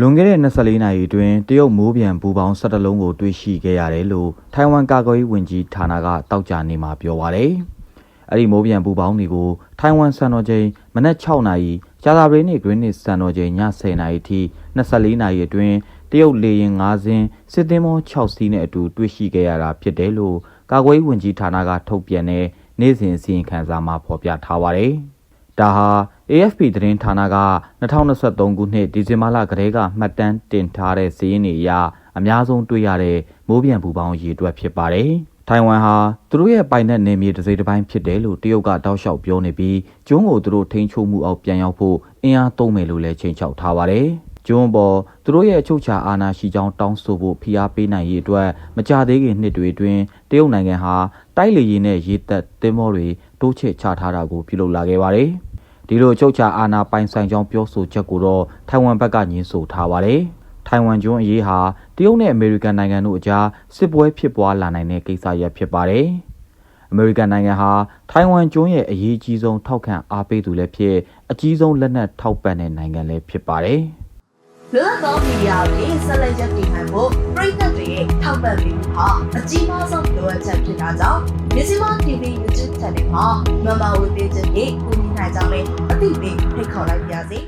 လွန်ခဲ့တဲ့24နာရီအတွင်းတရုတ်မိုးပြန်ပူပေါင်း17လုံးကိုတွေ့ရှိခဲ့ရတယ်လို့ထိုင်ဝမ်ကာကွယ်ရေးဝန်ကြီးဌာနကတောက်ကြနေမှာပြောပါရယ်။အဲ့ဒီမိုးပြန်ပူပေါင်းတွေကိုထိုင်ဝမ်စံတော်ချိန်မနက်6နာရီကြာသပတေးနေ့ဂရင်းနစ်စံတော်ချိန်ည10နာရီထိ24နာရီအတွင်းတရုတ်လေယာဉ်5စင်းစစ်သင်းမော6စီးနဲ့အတူတွေ့ရှိခဲ့ရတာဖြစ်တယ်လို့ကာကွယ်ရေးဝန်ကြီးဌာနကထုတ်ပြန်တဲ့နေ့စဉ်အစီရင်ခံစာမှာဖော်ပြထားပါတယ်။ဒါဟာ AFP သတင်းဌာနက2023ခုနှစ်ဒီဇင်ဘာလကတည်းကမှတ်တမ်းတင်ထားတဲ့စာရင်းတွေအရအများဆုံးတွေ့ရတဲ့မိုးပြန်ပူပေါင်းရေတွက်ဖြစ်ပါတယ်။ထိုင်ဝမ်ဟာသူတို့ရဲ့ပိုင်နက်နယ်မြေတစ်စိတ်တစ်ပိုင်းဖြစ်တယ်လို့တရုတ်ကတောက်လျှောက်ပြောနေပြီးကျွန်းကိုသူတို့ထိန်းချုပ်မှုအောက်ပြန်ရောက်ဖို့အင်အားသုံးမယ်လို့လည်းချိန်ချောက်ထားပါတယ်။ကျွန်းပေါ်သူတို့ရဲ့အချုပ်ချာအာဏာရှိကြောင်းတောင်းဆိုဖို့ဖိအားပေးနိုင်ရေးအတွက်မကြသေးခင်နှစ်တွေအတွင်းတရုတ်နိုင်ငံဟာတိုက်လေယာဉ်နဲ့ရေတပ်သင်္ဘောတွေတိုးချဲ့ချထားတာကိုပြုလုပ်လာခဲ့ပါတယ်။ ဒီလိုအချုပ်ချာအာဏာပိုင်ဆိုင်ကြောင်းပြောဆိုချက်ကိုတော့ထိုင်ဝမ်ဘက်ကညှင်းဆိုထားပါတယ်။ထိုင်ဝမ်ကျွန်းအရေးဟာတရုတ်နဲ့အမေရိကန်နိုင်ငံတို့အကြားစစ်ပွဲဖြစ်ပွားလာနိုင်တဲ့ကိစ္စရပ်ဖြစ်ပါတယ်။အမေရိကန်နိုင်ငံဟာထိုင်ဝမ်ကျွန်းရဲ့အရေးကြီးဆုံးထောက်ခံအားပေးသူလည်းဖြစ်အကြီးဆုံးလက်နက်ထောက်ပံ့တဲ့နိုင်ငံလည်းဖြစ်ပါတယ်။လွတ်လပ်သောမီဒီယာတွေဆက်လက်ရပ်တည်နိုင်ဖို့ပြည်သက်တွေရဲ့ထောက်ပံ့ပေးမှုဟာအကြီးမားဆုံးလိုအပ်ချက်ဖြစ်တာကြောင့်မြစီမ TV YouTube Channel မှာမမဝေပေးခြင်းဖြင့် ကူ